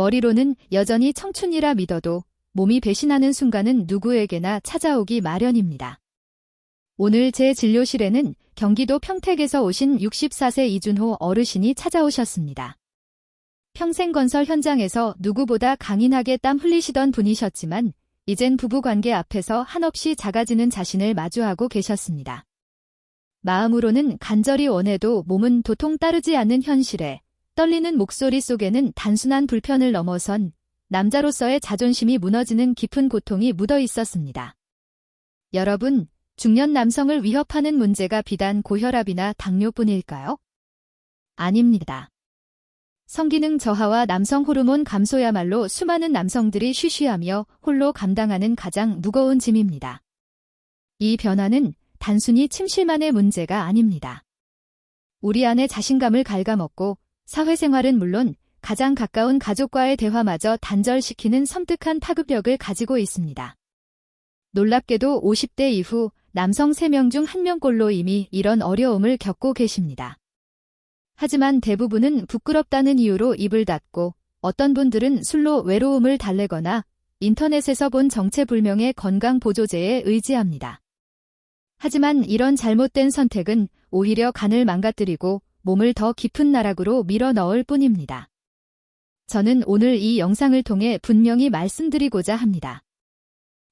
머리로는 여전히 청춘이라 믿어도 몸이 배신하는 순간은 누구에게나 찾아오기 마련입니다. 오늘 제 진료실에는 경기도 평택에서 오신 64세 이준호 어르신이 찾아오셨습니다. 평생 건설 현장에서 누구보다 강인하게 땀 흘리시던 분이셨지만 이젠 부부관계 앞에서 한없이 작아지는 자신을 마주하고 계셨습니다. 마음으로는 간절히 원해도 몸은 도통 따르지 않는 현실에 떨리는 목소리 속에는 단순한 불편을 넘어선 남자로서의 자존심이 무너지는 깊은 고통이 묻어 있었습니다. 여러분, 중년 남성을 위협하는 문제가 비단 고혈압이나 당뇨뿐일까요? 아닙니다. 성기능 저하와 남성 호르몬 감소야말로 수많은 남성들이 쉬쉬하며 홀로 감당하는 가장 무거운 짐입니다. 이 변화는 단순히 침실만의 문제가 아닙니다. 우리 안의 자신감을 갉아먹고 사회생활은 물론 가장 가까운 가족과의 대화마저 단절시키는 섬뜩한 파급력을 가지고 있습니다. 놀랍게도 50대 이후 남성 3명 중 1명꼴로 이미 이런 어려움을 겪고 계십니다. 하지만 대부분은 부끄럽다는 이유로 입을 닫고 어떤 분들은 술로 외로움을 달래거나 인터넷에서 본 정체불명의 건강보조제에 의지합니다. 하지만 이런 잘못된 선택은 오히려 간을 망가뜨리고 몸을 더 깊은 나락으로 밀어 넣을 뿐입니다. 저는 오늘 이 영상을 통해 분명히 말씀드리고자 합니다.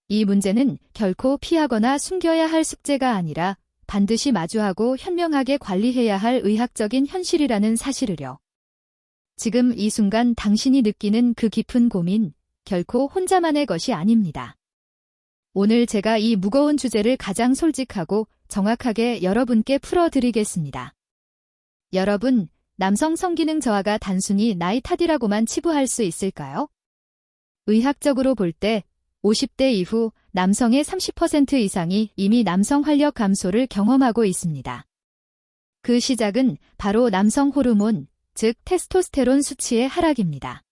이 문제는 결코 피하거나 숨겨야 할 숙제가 아니라 반드시 마주하고 현명하게 관리해야 할 의학적인 현실이라는 사실을요. 지금 이 순간 당신이 느끼는 그 깊은 고민, 결코 혼자만의 것이 아닙니다. 오늘 제가 이 무거운 주제를 가장 솔직하고 정확하게 여러분께 풀어드리겠습니다. 여러분, 남성 성기능 저하가 단순히 나이 탓이라고만 치부할 수 있을까요? 의학적으로 볼 때 50대 이후 남성의 30% 이상이 이미 남성 활력 감소를 경험하고 있습니다. 그 시작은 바로 남성 호르몬, 즉 테스토스테론 수치의 하락입니다.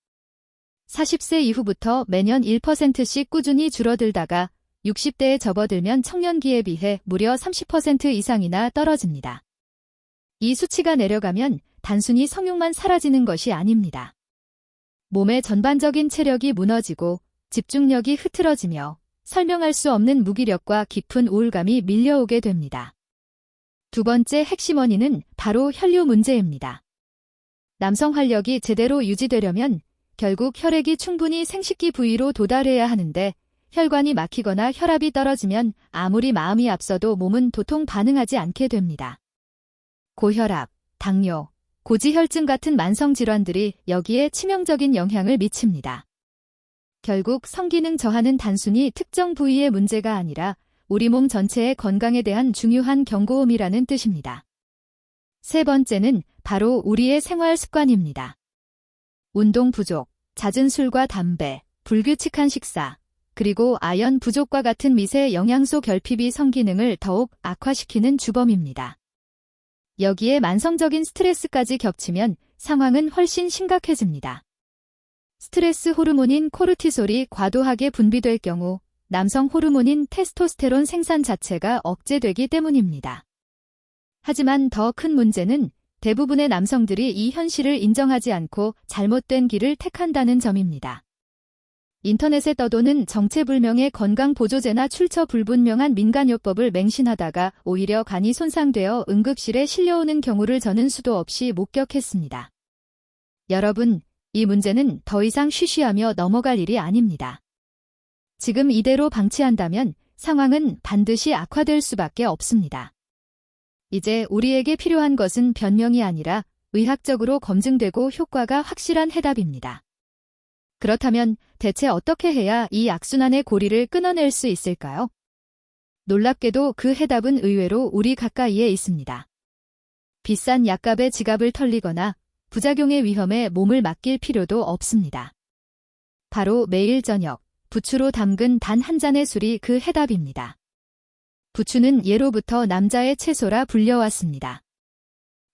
40세 이후부터 매년 1%씩 꾸준히 줄어들다가 60대에 접어들면 청년기에 비해 무려 30% 이상이나 떨어집니다. 이 수치가 내려가면 단순히 성욕만 사라지는 것이 아닙니다. 몸의 전반적인 체력이 무너지고 집중력이 흐트러지며 설명할 수 없는 무기력과 깊은 우울감이 밀려오게 됩니다. 두 번째 핵심 원인은 바로 혈류 문제입니다. 남성 활력이 제대로 유지되려면 결국 혈액이 충분히 생식기 부위로 도달해야 하는데 혈관이 막히거나 혈압이 떨어지면 아무리 마음이 앞서도 몸은 도통 반응하지 않게 됩니다. 고혈압, 당뇨, 고지혈증 같은 만성 질환들이 여기에 치명적인 영향을 미칩니다. 결국 성기능 저하는 단순히 특정 부위의 문제가 아니라 우리 몸 전체의 건강에 대한 중요한 경고음이라는 뜻입니다. 세 번째는 바로 우리의 생활 습관입니다. 운동 부족, 잦은 술과 담배, 불규칙한 식사, 그리고 아연 부족과 같은 미세 영양소 결핍이 성기능을 더욱 악화시키는 주범입니다. 여기에 만성적인 스트레스까지 겹치면 상황은 훨씬 심각해집니다. 스트레스 호르몬인 코르티솔이 과도하게 분비될 경우 남성 호르몬인 테스토스테론 생산 자체가 억제되기 때문입니다. 하지만 더 큰 문제는 대부분의 남성들이 이 현실을 인정하지 않고 잘못된 길을 택한다는 점입니다. 인터넷에 떠도는 정체불명의 건강보조제나 출처 불분명한 민간요법을 맹신하다가 오히려 간이 손상되어 응급실에 실려오는 경우를 저는 수도 없이 목격했습니다. 여러분, 이 문제는 더 이상 쉬쉬하며 넘어갈 일이 아닙니다. 지금 이대로 방치한다면 상황은 반드시 악화될 수밖에 없습니다. 이제 우리에게 필요한 것은 변명이 아니라 의학적으로 검증되고 효과가 확실한 해답입니다. 그렇다면 대체 어떻게 해야 이 악순환의 고리를 끊어낼 수 있을까요? 놀랍게도 그 해답은 의외로 우리 가까이에 있습니다. 비싼 약값에 지갑을 털리거나 부작용의 위험에 몸을 맡길 필요도 없습니다. 바로 매일 저녁 부추로 담근 단 한 잔의 술이 그 해답입니다. 부추는 예로부터 남자의 채소라 불려왔습니다.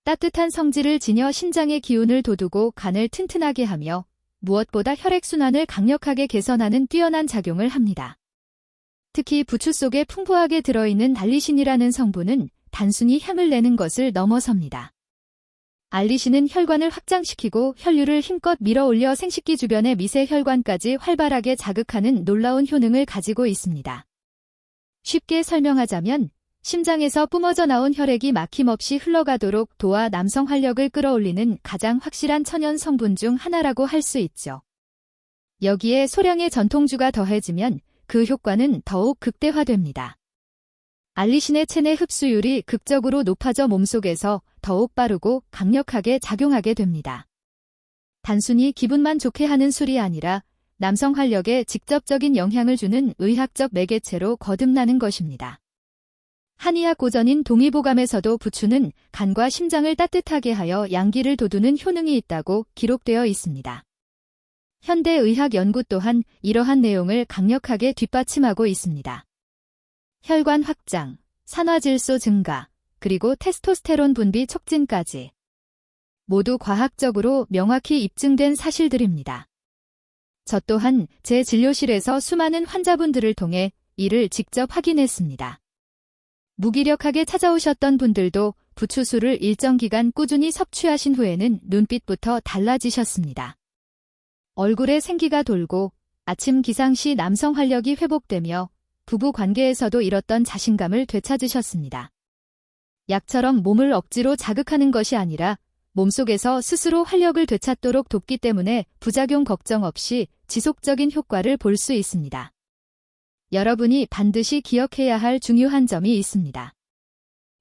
따뜻한 성질을 지녀 신장의 기운을 돋우고 간을 튼튼하게 하며 무엇보다 혈액순환을 강력하게 개선하는 뛰어난 작용을 합니다. 특히 부추 속에 풍부하게 들어있는 달리신이라는 성분은 단순히 향을 내는 것을 넘어섭니다. 알리시는 혈관을 확장시키고 혈류를 힘껏 밀어 올려 생식기 주변의 미세 혈관까지 활발하게 자극하는 놀라운 효능을 가지고 있습니다. 쉽게 설명하자면 심장에서 뿜어져 나온 혈액이 막힘없이 흘러가도록 도와 남성 활력을 끌어올리는 가장 확실한 천연 성분 중 하나라고 할 수 있죠. 여기에 소량의 전통주가 더해지면 그 효과는 더욱 극대화됩니다. 알리신의 체내 흡수율이 극적으로 높아져 몸속에서 더욱 빠르고 강력하게 작용하게 됩니다. 단순히 기분만 좋게 하는 술이 아니라 남성 활력에 직접적인 영향을 주는 의학적 매개체로 거듭나는 것입니다. 한의학 고전인 동의보감에서도 부추는 간과 심장을 따뜻하게 하여 양기를 돋우는 효능이 있다고 기록되어 있습니다. 현대 의학 연구 또한 이러한 내용을 강력하게 뒷받침하고 있습니다. 혈관 확장, 산화질소 증가, 그리고 테스토스테론 분비 촉진까지 모두 과학적으로 명확히 입증된 사실들입니다. 저 또한 제 진료실에서 수많은 환자분들을 통해 이를 직접 확인했습니다. 무기력하게 찾아오셨던 분들도 부추수를 일정 기간 꾸준히 섭취하신 후에는 눈빛부터 달라지셨습니다. 얼굴에 생기가 돌고 아침 기상 시 남성 활력이 회복되며 부부 관계에서도 잃었던 자신감을 되찾으셨습니다. 약처럼 몸을 억지로 자극하는 것이 아니라 몸속에서 스스로 활력을 되찾도록 돕기 때문에 부작용 걱정 없이 지속적인 효과를 볼 수 있습니다. 여러분이 반드시 기억해야 할 중요한 점이 있습니다.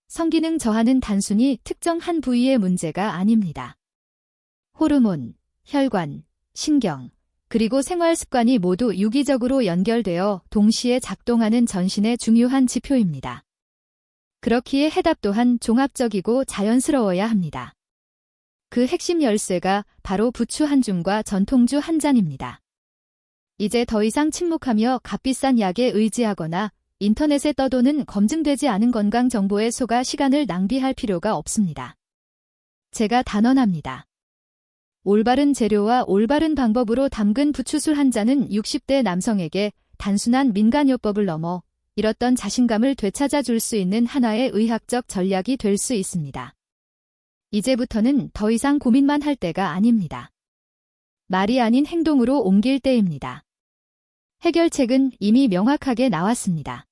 성기능 저하는 단순히 특정 한 부위의 문제가 아닙니다. 호르몬, 혈관, 신경, 그리고 생활 습관이 모두 유기적으로 연결되어 동시에 작동하는 전신의 중요한 지표입니다. 그렇기에 해답 또한 종합적이고 자연스러워야 합니다. 그 핵심 열쇠가 바로 부추 한 줌과 전통주 한 잔입니다. 이제 더 이상 침묵하며 값비싼 약에 의지하거나 인터넷에 떠도는 검증되지 않은 건강 정보에 속아 시간을 낭비할 필요가 없습니다. 제가 단언합니다. 올바른 재료와 올바른 방법으로 담근 부추술 한 잔은 60대 남성에게 단순한 민간요법을 넘어 잃었던 자신감을 되찾아 줄 수 있는 하나의 의학적 전략이 될 수 있습니다. 이제부터는 더 이상 고민만 할 때가 아닙니다. 말이 아닌 행동으로 옮길 때입니다. 해결책은 이미 명확하게 나왔습니다.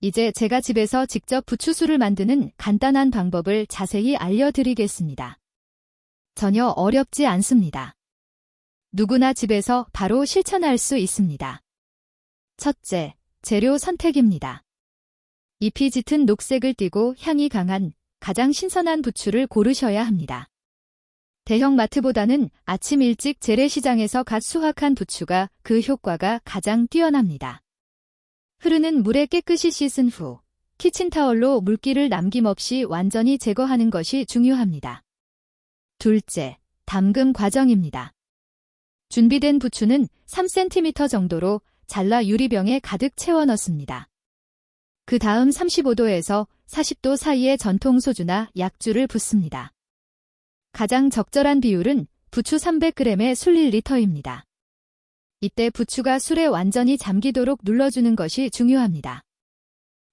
이제 제가 집에서 직접 부추술을 만드는 간단한 방법을 자세히 알려드리겠습니다. 전혀 어렵지 않습니다. 누구나 집에서 바로 실천할 수 있습니다. 첫째, 재료 선택입니다. 잎이 짙은 녹색을 띠고 향이 강한 가장 신선한 부추를 고르셔야 합니다. 대형 마트보다는 아침 일찍 재래시장에서 갓 수확한 부추가 그 효과가 가장 뛰어납니다. 흐르는 물에 깨끗이 씻은 후 키친타월로 물기를 남김없이 완전히 제거하는 것이 중요합니다. 둘째, 담금 과정입니다. 준비된 부추는 3cm 정도로 잘라 유리병에 가득 채워 넣습니다. 그 다음 35도에서 40도 사이에 전통 소주나 약주를 붓습니다. 가장 적절한 비율은 부추 300g에 술 1리터입니다. 이때 부추가 술에 완전히 잠기도록 눌러주는 것이 중요합니다.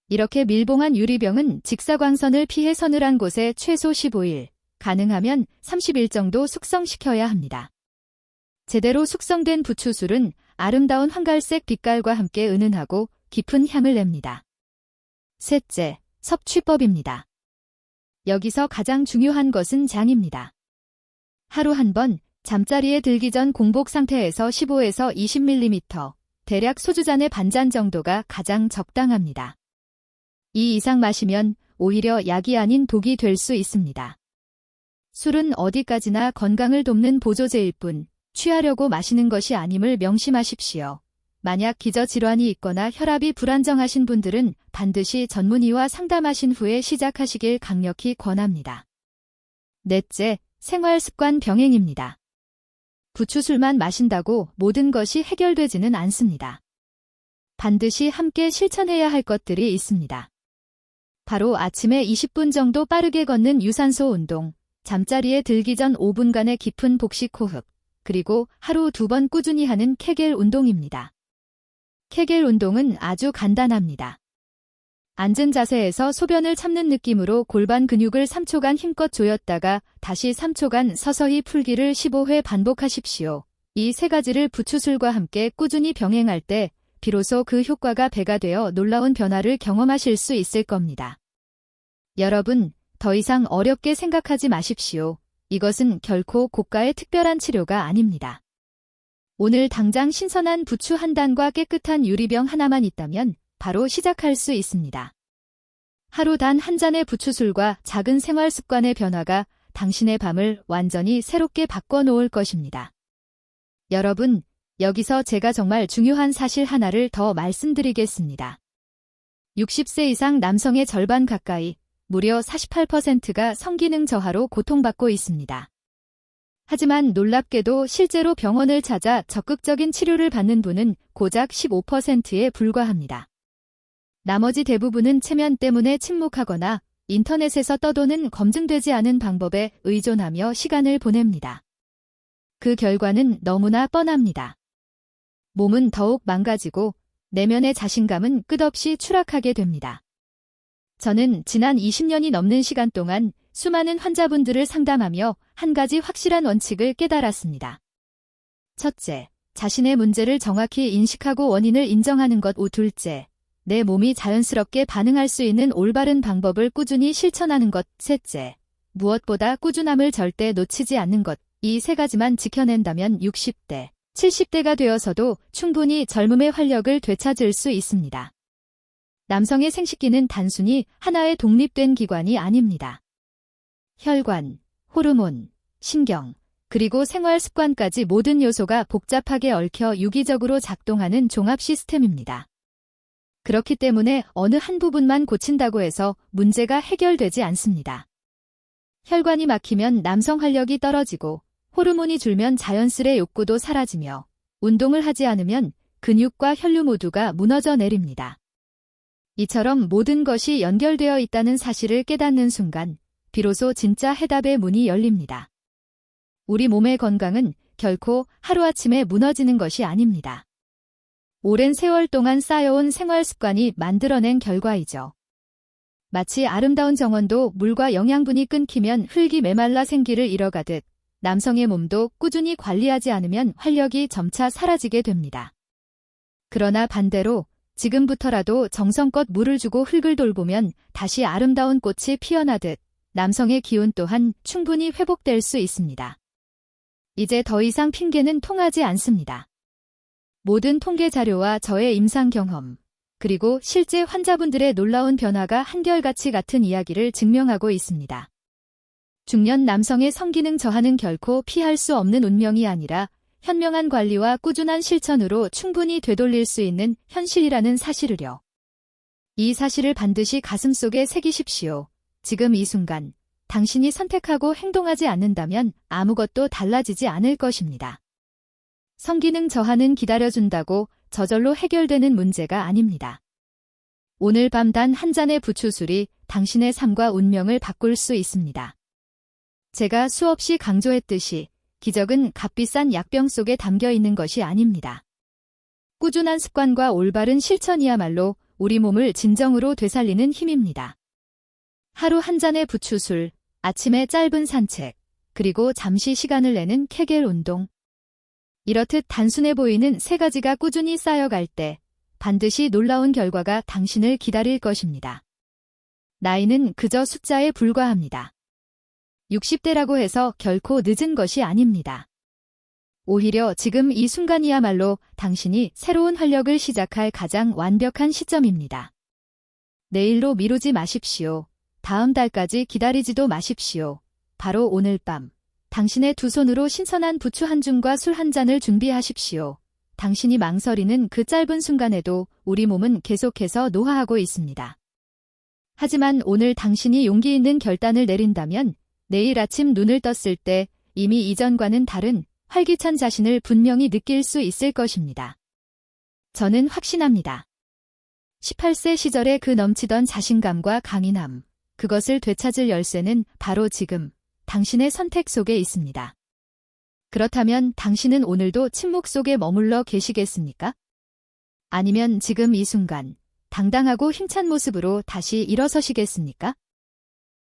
이렇게 밀봉한 유리병은 직사광선을 피해 서늘한 곳에 최소 15일, 가능하면 30일 정도 숙성시켜야 합니다. 제대로 숙성된 부추술은 아름다운 황갈색 빛깔과 함께 은은하고 깊은 향을 냅니다. 셋째, 섭취법입니다. 여기서 가장 중요한 것은 장입니다. 하루 한 번 잠자리에 들기 전 공복 상태에서 15에서 20mm, 대략 소주잔의 반잔 정도가 가장 적당합니다. 이 이상 마시면 오히려 약이 아닌 독이 될 수 있습니다. 술은 어디까지나 건강을 돕는 보조제일 뿐 취하려고 마시는 것이 아님을 명심하십시오. 만약 기저질환이 있거나 혈압이 불안정하신 분들은 반드시 전문의와 상담하신 후에 시작하시길 강력히 권합니다. 넷째, 생활습관 병행입니다. 부추술만 마신다고 모든 것이 해결되지는 않습니다. 반드시 함께 실천해야 할 것들이 있습니다. 바로 아침에 20분 정도 빠르게 걷는 유산소 운동, 잠자리에 들기 전 5분간의 깊은 복식 호흡, 그리고 하루 두 번 꾸준히 하는 케겔 운동입니다. 케겔 운동은 아주 간단합니다. 앉은 자세에서 소변을 참는 느낌으로 골반 근육을 3초간 힘껏 조였다가 다시 3초간 서서히 풀기를 15회 반복하십시오. 이 세 가지를 부추술과 함께 꾸준히 병행할 때 비로소 그 효과가 배가 되어 놀라운 변화를 경험하실 수 있을 겁니다. 여러분, 더 이상 어렵게 생각하지 마십시오. 이것은 결코 고가의 특별한 치료가 아닙니다. 오늘 당장 신선한 부추 한 단과 깨끗한 유리병 하나만 있다면 바로 시작할 수 있습니다. 하루 단 한 잔의 부추술과 작은 생활 습관의 변화가 당신의 밤을 완전히 새롭게 바꿔놓을 것입니다. 여러분, 여기서 제가 정말 중요한 사실 하나를 더 말씀드리겠습니다. 60세 이상 남성의 절반 가까이 무려 48%가 성기능 저하로 고통받고 있습니다. 하지만 놀랍게도 실제로 병원을 찾아 적극적인 치료를 받는 분은 고작 15%에 불과합니다. 나머지 대부분은 체면 때문에 침묵하거나 인터넷에서 떠도는 검증되지 않은 방법에 의존하며 시간을 보냅니다. 그 결과는 너무나 뻔합니다. 몸은 더욱 망가지고 내면의 자신감은 끝없이 추락하게 됩니다. 저는 지난 20년이 넘는 시간 동안 수많은 환자분들을 상담하며 한 가지 확실한 원칙을 깨달았습니다. 첫째, 자신의 문제를 정확히 인식하고 원인을 인정하는 것. 오 둘째, 내 몸이 자연스럽게 반응할 수 있는 올바른 방법을 꾸준히 실천하는 것. 셋째, 무엇보다 꾸준함을 절대 놓치지 않는 것. 이 세 가지만 지켜낸다면 60대, 70대가 되어서도 충분히 젊음의 활력을 되찾을 수 있습니다. 남성의 생식기는 단순히 하나의 독립된 기관이 아닙니다. 혈관, 호르몬, 신경, 그리고 생활 습관까지 모든 요소가 복잡하게 얽혀 유기적으로 작동하는 종합 시스템입니다. 그렇기 때문에 어느 한 부분만 고친다고 해서 문제가 해결되지 않습니다. 혈관이 막히면 남성 활력이 떨어지고 호르몬이 줄면 자연스레 욕구도 사라지며 운동을 하지 않으면 근육과 혈류 모두가 무너져 내립니다. 이처럼 모든 것이 연결되어 있다는 사실을 깨닫는 순간 비로소 진짜 해답의 문이 열립니다. 우리 몸의 건강은 결코 하루아침에 무너지는 것이 아닙니다. 오랜 세월 동안 쌓여온 생활 습관이 만들어낸 결과이죠. 마치 아름다운 정원도 물과 영양분이 끊기면 흙이 메말라 생기를 잃어가듯 남성의 몸도 꾸준히 관리하지 않으면 활력이 점차 사라지게 됩니다. 그러나 반대로 지금부터라도 정성껏 물을 주고 흙을 돌보면 다시 아름다운 꽃이 피어나듯 남성의 기운 또한 충분히 회복될 수 있습니다. 이제 더 이상 핑계는 통하지 않습니다. 모든 통계 자료와 저의 임상 경험, 그리고 실제 환자분들의 놀라운 변화가 한결같이 같은 이야기를 증명하고 있습니다. 중년 남성의 성기능 저하는 결코 피할 수 없는 운명이 아니라 현명한 관리와 꾸준한 실천으로 충분히 되돌릴 수 있는 현실이라는 사실을요. 이 사실을 반드시 가슴속에 새기십시오. 지금 이 순간, 당신이 선택하고 행동하지 않는다면 아무것도 달라지지 않을 것입니다. 성기능 저하는 기다려준다고 저절로 해결되는 문제가 아닙니다. 오늘 밤 단 한 잔의 부추술이 당신의 삶과 운명을 바꿀 수 있습니다. 제가 수없이 강조했듯이 기적은 값비싼 약병 속에 담겨 있는 것이 아닙니다. 꾸준한 습관과 올바른 실천이야말로 우리 몸을 진정으로 되살리는 힘입니다. 하루 한 잔의 부추술, 아침에 짧은 산책, 그리고 잠시 시간을 내는 케겔 운동, 이렇듯 단순해 보이는 세 가지가 꾸준히 쌓여갈 때 반드시 놀라운 결과가 당신을 기다릴 것입니다. 나이는 그저 숫자에 불과합니다. 60대라고 해서 결코 늦은 것이 아닙니다. 오히려 지금 이 순간이야말로 당신이 새로운 활력을 시작할 가장 완벽한 시점입니다. 내일로 미루지 마십시오. 다음 달까지 기다리지도 마십시오. 바로 오늘 밤. 당신의 두 손으로 신선한 부추 한 줌과 술 한 잔을 준비하십시오. 당신이 망설이는 그 짧은 순간에도 우리 몸은 계속해서 노화하고 있습니다. 하지만 오늘 당신이 용기 있는 결단을 내린다면 내일 아침 눈을 떴을 때 이미 이전과는 다른 활기찬 자신을 분명히 느낄 수 있을 것입니다. 저는 확신합니다. 18세 시절의 그 넘치던 자신감과 강인함, 그것을 되찾을 열쇠는 바로 지금 당신의 선택 속에 있습니다. 그렇다면 당신은 오늘도 침묵 속에 머물러 계시겠습니까? 아니면 지금 이 순간 당당하고 힘찬 모습으로 다시 일어서시겠습니까?